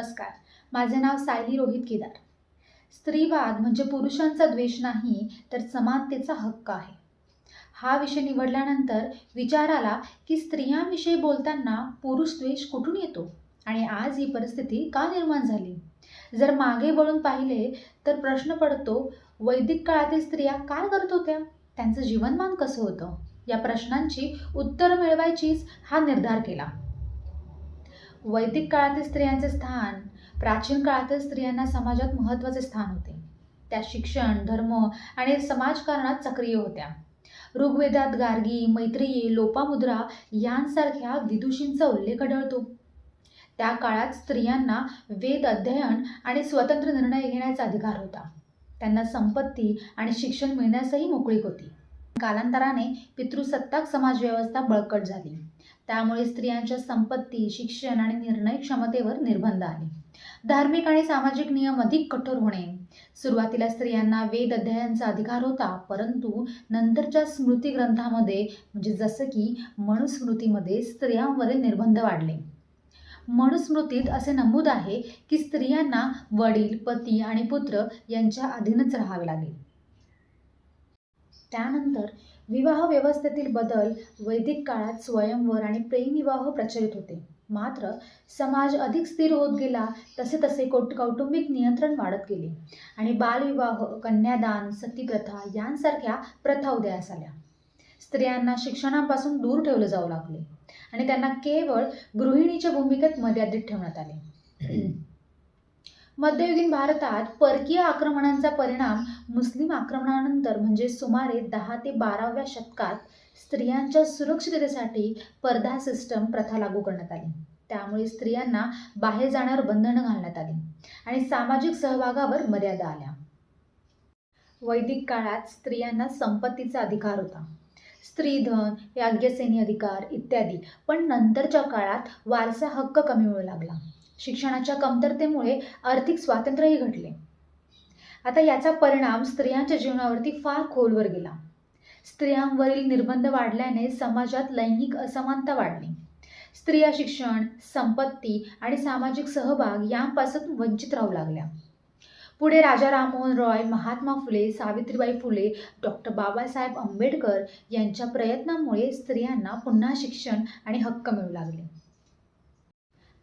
नमस्कार. माझे नाव सायली रोहित केदार स्त्रीवाद म्हणजे पुरुषांचा द्वेष नाही तर समानतेचा हक्क आहे. हा विषय निवडल्यानंतर विचार आला की स्त्रियांविषयी बोलताना पुरुष द्वेष कुठून येतो? आणि आज ही परिस्थिती का निर्माण झाली? जर मागे वळून पाहिले तर प्रश्न पडतो वैदिक काळातील स्त्रिया काय करत होत्या? त्यांचं जीवनमान कसं होतं? या प्रश्नांची उत्तरं मिळवायचीच हा निर्धार केला. वैदिक काळातील स्त्रियांचे स्थान प्राचीन काळातील स्त्रियांना समाजात महत्त्वाचे स्थान होते. त्या शिक्षण धर्म आणि समाजकारणात सक्रिय होत्या. ऋग्वेदात गार्गी मैत्रेयी लोपामुद्रा यांसारख्या विदुषींचा उल्लेख आढळतो. त्या काळात स्त्रियांना वेद अध्ययन आणि स्वतंत्र निर्णय घेण्याचा अधिकार होता. त्यांना संपत्ती आणि शिक्षण मिळण्यासही मोकळीक होती. कालांतराने पितृसत्ताक समाजव्यवस्था बळकट झाली. त्यामुळे स्त्रियांच्या संपत्ती शिक्षण आणि निर्णय क्षमतेवर निर्बंध आले. धार्मिक आणि सामाजिक नियम अधिक कठोर होणे. सुरुवातीला स्त्रियांना वेद अध्ययनाचा अधिकार होता परंतु नंतरच्या स्मृती ग्रंथामध्ये म्हणजे जसं की मनुस्मृतीमध्ये स्त्रियांवरील निर्बंध वाढले. मनुस्मृतीत असे नमूद आहे की स्त्रियांना वडील पती आणि पुत्र यांच्या अधीनच राहावे लागेल. त्यानंतर विवाह व्यवस्थेतील बदल वैदिक काळात स्वयंवर आणि प्रेमविवाह प्रचलित होते. मात्र समाज अधिक स्थिर होत गेला तसे तसे कौट कौटुंबिक नियंत्रण वाढत गेले आणि बालविवाह कन्यादान सतीप्रथा यांसारख्या प्रथा उदयास आल्या. स्त्रियांना शिक्षणापासून दूर ठेवलं जाऊ लागले आणि त्यांना केवळ गृहिणीच्या भूमिकेत मर्यादित ठेवण्यात आले. मध्ययुगीन भारतात परकीय आक्रमणांचा परिणाम मुस्लिम आक्रमणानंतर म्हणजे सुमारे दहा ते बाराव्या शतकात स्त्रियांच्या सुरक्षिततेसाठी पर्दा सिस्टम प्रथा लागू करण्यात आली. त्यामुळे स्त्रियांना बाहेर जाण्यावर बंधनं घालण्यात आली आणि सामाजिक सहभागावर मर्यादा आल्या. वैदिक काळात स्त्रियांना संपत्तीचा अधिकार होता. स्त्रीधन याज्ञसेनी अधिकार इत्यादी. पण नंतरच्या काळात वारसा हक्क कमी होऊ लागला. शिक्षणाच्या कमतरतेमुळे आर्थिक स्वातंत्र्यही घडले आता याचा परिणाम स्त्रियांच्या जीवनावरती फार खोलवर गेला. स्त्रियांवरील निर्बंध वाढल्याने समाजात लैंगिक असमानता वाढली. स्त्रिया शिक्षण संपत्ती आणि सामाजिक सहभाग यांपासून वंचित राहू लागल्या. पुढे राजा राममोहन रॉय महात्मा फुले सावित्रीबाई फुले डॉक्टर बाबासाहेब आंबेडकर यांच्या प्रयत्नांमुळे स्त्रियांना पुन्हा शिक्षण आणि हक्क मिळू लागले.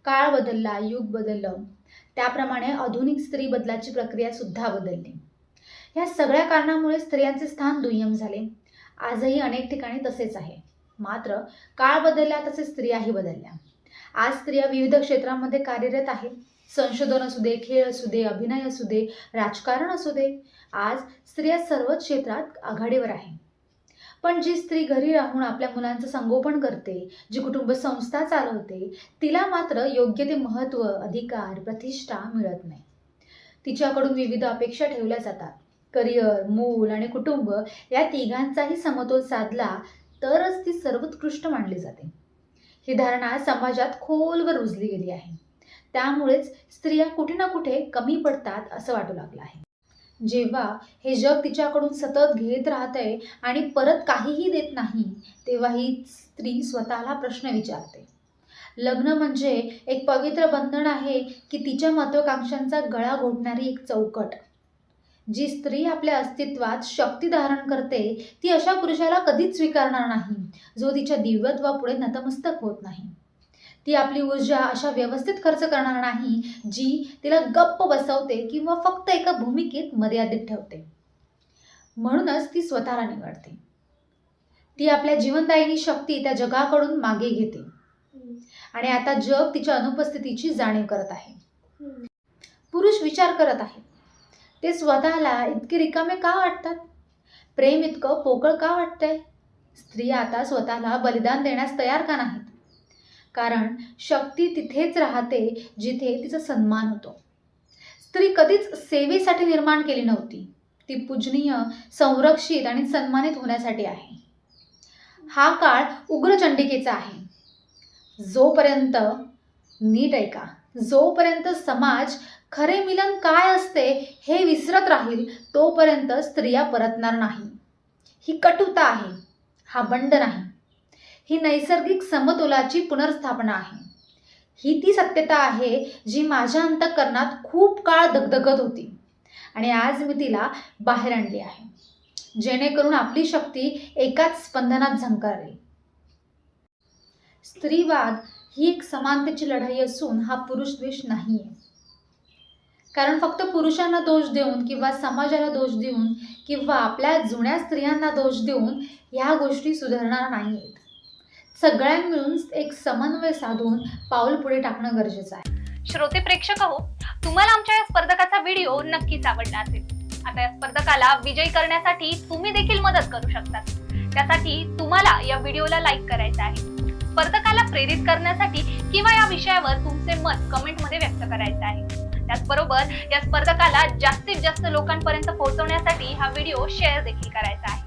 काळ बदलला युग बदललं. त्याप्रमाणे आधुनिक स्त्री बदलाची प्रक्रिया सुद्धा बदलली. या सगळ्या कारणामुळे स्त्रियांचे स्थान दुय्यम झाले. आजही अनेक ठिकाणी तसेच आहे. मात्र काळ बदलला तसे स्त्रियाही बदलल्या. आज स्त्रिया विविध क्षेत्रामध्ये कार्यरत आहेत. संशोधन असू दे खेळ असू दे अभिनय असू दे राजकारण असू दे. आज स्त्रिया सर्वच क्षेत्रात आघाडीवर आहे. पण जी स्त्री घरी राहून आपल्या मुलांचं संगोपन करते जी कुटुंब संस्था चालवते तिला मात्र योग्य ते महत्त्व अधिकार प्रतिष्ठा मिळत नाही. तिच्याकडून विविध अपेक्षा ठेवल्या जातात. करिअर मूल आणि कुटुंब या तिघांचाही समतोल साधला तरच ती सर्वोत्कृष्ट मानली जाते. ही धारणा समाजात खोलवर रुजली गेली आहे. त्यामुळेच स्त्रिया कुठे ना कुठे कमी पडतात असं वाटू लागलं आहे. जेव्हा हे जग तिच्याकडून सतत घेत राहतंय आणि परत काहीही देत नाही तेव्हा ही स्त्री स्वतःला प्रश्न विचारते. लग्न म्हणजे एक पवित्र बंधन आहे की तिच्या महत्वाकांक्षांचा गळा घोटणारी एक चौकट. जी स्त्री आपल्या अस्तित्वात शक्ती धारण करते ती अशा पुरुषाला कधीच स्वीकारणार नाही जो तिच्या दिव्यत्वापुढे नतमस्तक होत नाही. ती आपली ऊर्जा अशा व्यवस्थित खर्च करणार नाही जी तिला गप्प बसवते किंवा फक्त एका भूमिकेत मर्यादित ठेवते. म्हणूनच ती स्वतःला निवडते. ती आपल्या जीवनदायिनी शक्ती त्या जगाकडून मागे घेते. आणि आता जग तिच्या अनुपस्थितीची जाणीव करत आहे. पुरुष विचार करत आहेत ते स्वतःला इतके रिकामे का वाटतात? प्रेम इतकं पोकळ का वाटतंय? स्त्री आता स्वतःला बलिदान देण्यास तयार का नाहीत? कारण शक्ती तिथेच राहते जिथे तिचा सन्मान होतो. स्त्री कधीच सेवेसाठी निर्माण केली नव्हती. ती पूजनीय संरक्षित आणि सन्मानित होण्यासाठी आहे. हा काळ उग्रचंडिकेचा आहे. जोपर्यंत नीट ऐका जोपर्यंत समाज खरे मिलन काय असते हे विसरत राहील तोपर्यंत स्त्रिया परतणार नाही. ही कटुता आहे. हा बंड नाही. ही नैसर्गिक समतोलाची पुनर्स्थापना आहे. ही ती सत्यता आहे जी माझ्या अंतःकरणात खूप काळ दगदगत होती आणि आज मी तिला बाहेर आणली आहे. जेणेकरून आपली शक्ती एकाच स्पंदनात झंकारेल. स्त्रीवाद ही एक समानतेची लढाई असून हा पुरुष द्वेष नाही आहे कारण फक्त पुरुषांना दोष देऊन किंवा समाजाला दोष देऊन किंवा आपल्या जुन्या स्त्रियांना दोष देऊन ह्या गोष्टी सुधारणार नाही आहेत सगळ्यां मिळून एक समन्वय साधून पाऊल पुढे टाकणं गरजेचं आहे. श्रोते प्रेक्षक हो तुम्हाला आमच्या या स्पर्धकाचा व्हिडिओ नक्कीच आवडला असेल. आता या स्पर्धकाला विजयी करण्यासाठी तुम्ही देखील मदत करू शकता. त्यासाठी तुम्हाला या व्हिडिओला लाईक करायचं आहे. स्पर्धकाला प्रेरित करण्यासाठी किंवा या विषयावर तुमचे मत कमेंटमध्ये व्यक्त करायचं आहे. त्याचबरोबर या स्पर्धकाला जास्तीत जास्त लोकांपर्यंत पोहोचवण्यासाठी हा व्हिडिओ शेअर देखील करायचा आहे.